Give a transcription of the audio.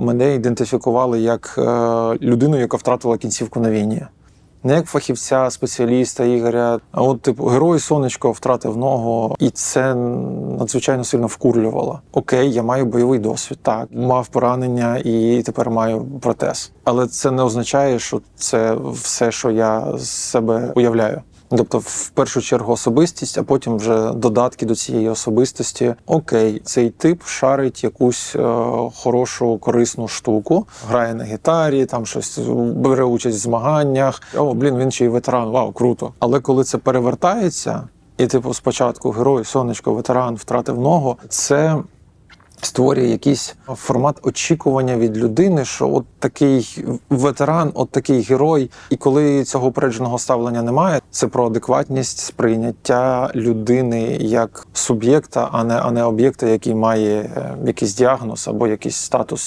мене ідентифікували як е, людину, яка втратила кінцівку на війні. Не як фахівця, спеціаліста Ігоря, а от типу герой сонечко втратив ногу, і це надзвичайно сильно вкурлювало. Окей, я маю бойовий досвід. Так, мав поранення і тепер маю протез. Але це не означає, що це все, що я з себе уявляю. Тобто, в першу чергу особистість, а потім вже додатки до цієї особистості. Окей, цей тип шарить якусь е, хорошу, корисну штуку, грає на гітарі, там щось бере участь в змаганнях. О, блін, він ще й ветеран. Вау, круто. Але коли це перевертається, і типу, спочатку герой, сонечко, ветеран втратив ногу, це створює якийсь формат очікування від людини, що от такий ветеран, от такий герой. І коли цього упередженого ставлення немає, це про адекватність сприйняття людини як суб'єкта, а не а не об'єкта, який має е, якийсь діагноз або якийсь статус